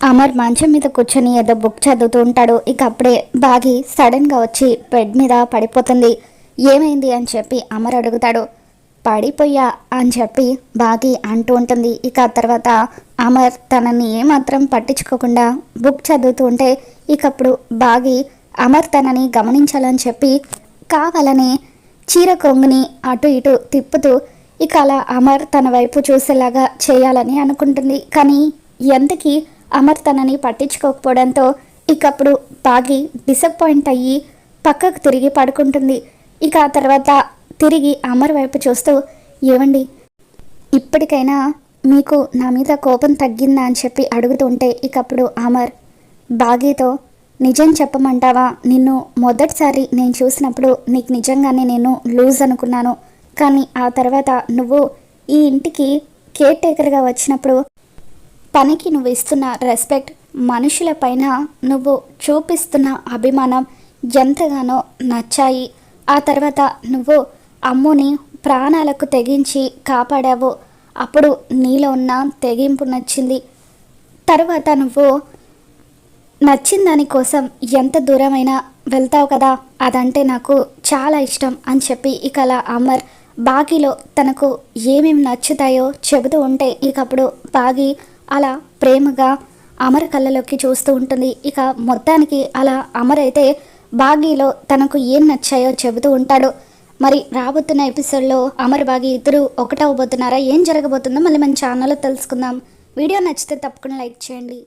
అమర్ మంచం మీద కూర్చొని ఏదో బుక్ చదువుతూ ఉంటాడు. ఇక అప్పుడే బాగి సడన్గా వచ్చి బెడ్ మీద పడిపోతుంది. ఏమైంది అని చెప్పి అమర్ అడుగుతాడు. పడిపోయా అని చెప్పి బాగి అంటూ ఉంటుంది. ఇక ఆ తర్వాత అమర్ తనని ఏమాత్రం పట్టించుకోకుండా బుక్ చదువుతూ ఉంటే ఇకప్పుడు బాగి అమర్ తనని గమనించాలని చెప్పి కావాలని చీర కొంగుని అటు ఇటు తిప్పుతూ ఇక అలా అమర్ తన వైపు చూసేలాగా చేయాలని అనుకుంటుంది. కానీ ఎంతకీ అమర్ తనని పట్టించుకోకపోవడంతో ఇకప్పుడు బాగి డిసప్పాయింట్ అయ్యి పక్కకు తిరిగి పడుకుంటుంది. ఇక ఆ తర్వాత తిరిగి అమర్ వైపు చూస్తూ ఏవండి ఇప్పటికైనా మీకు నా మీద కోపం తగ్గిందా? అని చెప్పి అడుగుతుంటే ఇకప్పుడు అమర్ బాగీతో నిజం చెప్పమంటావా? నిన్ను మొదటిసారి నేను చూసినప్పుడు నీకు నిజంగానే నేను లూజ్ అనుకున్నాను. కానీ ఆ తర్వాత నువ్వు ఈ ఇంటికి కేర్ టేకర్గా వచ్చినప్పుడు పనికి నువ్వు ఇస్తున్న రెస్పెక్ట్ మనుషుల పైన నువ్వు చూపిస్తున్న అభిమానం ఎంతగానో నచ్చాయి. ఆ తర్వాత నువ్వు అమ్ముని ప్రాణాలకు తెగించి కాపాడావు. అప్పుడు నీలో ఉన్న తెగింపు నచ్చింది. తర్వాత నువ్వు నచ్చిన దానికోసం ఎంత దూరమైనా వెళ్తావు కదా? అదంటే నాకు చాలా ఇష్టం అని చెప్పి ఇక అలా అమర్ బాగీలో తనకు ఏమేమి నచ్చుతాయో చెబుతూ ఉంటే ఇకప్పుడు బాగి అలా ప్రేమగా అమర్ కళ్ళలోకి చూస్తూ ఉంటుంది. ఇక మొత్తానికి అలా అమర్ అయితే బాగీలో తనకు ఏం నచ్చాయో చెబుతూ ఉంటాడు. మరి రాబోతున్న ఎపిసోడ్లో అమర్ బాగి ఇద్దరు ఒకటవబోతున్నారా? ఏం జరగబోతుందో మళ్ళీ మన ఛానల్లో తెలుసుకుందాం. వీడియో నచ్చితే తప్పకుండా లైక్ చేయండి.